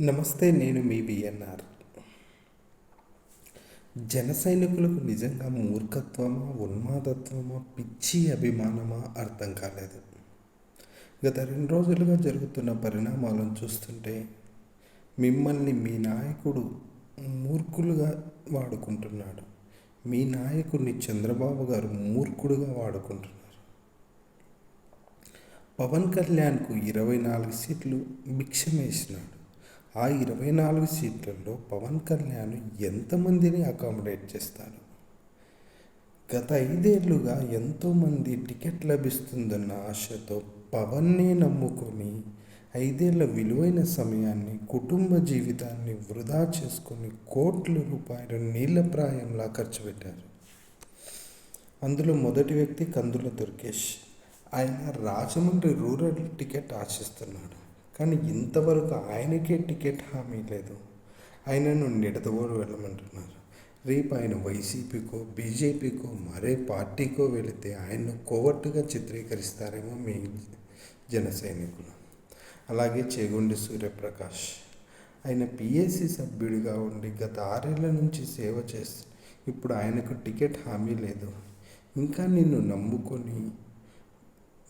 నమస్తే నేను మీ బిఎన్ఆర్ జన సైనికులకు నిజంగా మూర్ఖత్వమా ఉన్మాదత్వమా పిచ్చి అభిమానమా అర్థం కాలేదు. గత రెండు రోజులుగా జరుగుతున్న పరిణామాలను చూస్తుంటే మిమ్మల్ని మీ నాయకుడు మూర్ఖులుగా వాడుకుంటున్నాడు. మీ నాయకుడిని చంద్రబాబు గారు మూర్ఖుడుగా వాడుకుంటున్నారు. పవన్ కళ్యాణ్కు ఇరవై నాలుగు సీట్లు భిక్షమేసినాడు. ఆ ఇరవై నాలుగు సీట్లలో పవన్ కళ్యాణ్ ఎంతమందిని అకామిడేట్ చేస్తాడు? గత ఐదేళ్ళుగా ఎంతోమంది టికెట్ లభిస్తుందన్న ఆశతో పవన్నే నమ్ముకొని ఐదేళ్ళ విలువైన సమయాన్ని కుటుంబ జీవితాన్ని వృధా చేసుకొని కోట్ల రూపాయలు నీళ్ళప్రాయంలా ఖర్చు పెట్టారు. అందులో మొదటి వ్యక్తి కందుల దుర్గేష్. ఆయన రాజమండ్రి రూరల్ టికెట్ ఆశిస్తున్నాడు. కానీ ఇంతవరకు ఆయనకే టికెట్ హామీ లేదు. ఆయనను నిడదవోడు వెళ్ళమంటున్నారు. రేపు ఆయన వైసీపీకో బీజేపీకో మరే పార్టీకో వెళితే ఆయన్ను కోవట్టుగా చిత్రీకరిస్తారేమో మీ జన సైనికులు. అలాగే చేగుండి సూర్యప్రకాష్. ఆయన పిఎస్సి సభ్యుడిగా ఉండి గత ఆరేళ్ళ నుంచి సేవ చేస్తూ ఇప్పుడు ఆయనకు టికెట్ హామీ లేదు. ఇంకా నిన్ను నమ్ముకొని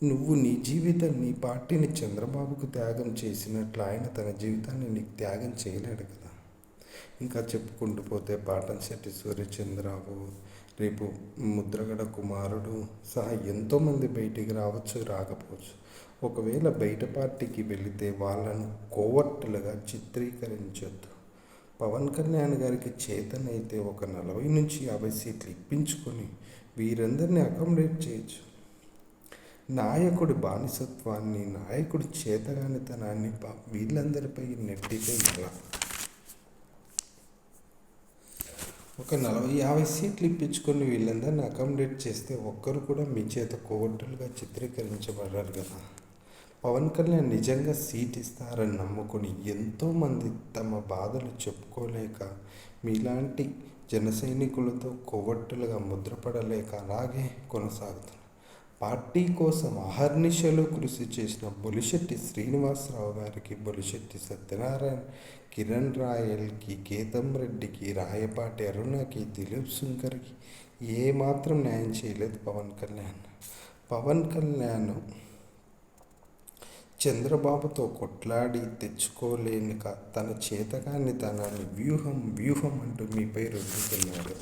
నువ్వు నీ జీవితం నీ పార్టీని చంద్రబాబుకు త్యాగం చేసినట్లు ఆయన తన జీవితాన్ని నీకు త్యాగం చేయలేడు కదా. ఇంకా చెప్పుకుంటూ పోతే పాటంశెట్టి సూర్యచంద్రరావు రేపు ముద్రగడ కుమారుడు సహా ఎంతోమంది బయటికి రావచ్చు రాకపోవచ్చు. ఒకవేళ బయట పార్టీకి వెళితే వాళ్ళను కోవర్టులుగా చిత్రీకరించొద్దు. పవన్ కళ్యాణ్ గారికి చేతనైతే ఒక నలభై నుంచి యాభై సీట్లు ఇప్పించుకొని వీరందరినీ అకామిడేట్ చేయొచ్చు. నాయకుడి బానిసత్వాన్ని నాయకుడి చేతగానితనాన్ని వీళ్ళందరిపై నెట్టితే ఎలా? ఒక నలభై యాభై సీట్లు ఇప్పించుకొని వీళ్ళందరినీ అకామిడేట్ చేస్తే ఒక్కరు కూడా మీ చేత కోవట్టులుగా చిత్రీకరించబడ్డారు కదా. పవన్ కళ్యాణ్ నిజంగా సీట్ ఇస్తారని నమ్ముకొని ఎంతోమంది తమ బాధలు చెప్పుకోలేక మీలాంటి జన సైనికులతో కోవట్టులుగా ముద్రపడలేక అలాగే కొనసాగుతున్నారు. పార్టీ కోసం అహర్నిశలు కృషి చేసిన బొలిశెట్టి శ్రీనివాసరావు గారికి బొలిశెట్టి సత్యనారాయణ కిరణ్ రాయల్కి గీతం రెడ్డికి రాయపాటి అరుణకి దిలీప్ శంకర్కి ఏమాత్రం న్యాయం చేయలేదు పవన్ కళ్యాణ్. పవన్ కళ్యాణ్ చంద్రబాబుతో కొట్లాడి తెచ్చుకోలేనుక తన చేతకాని తనని వ్యూహం వ్యూహం అంటూ మీపై రుద్దుతున్నాడు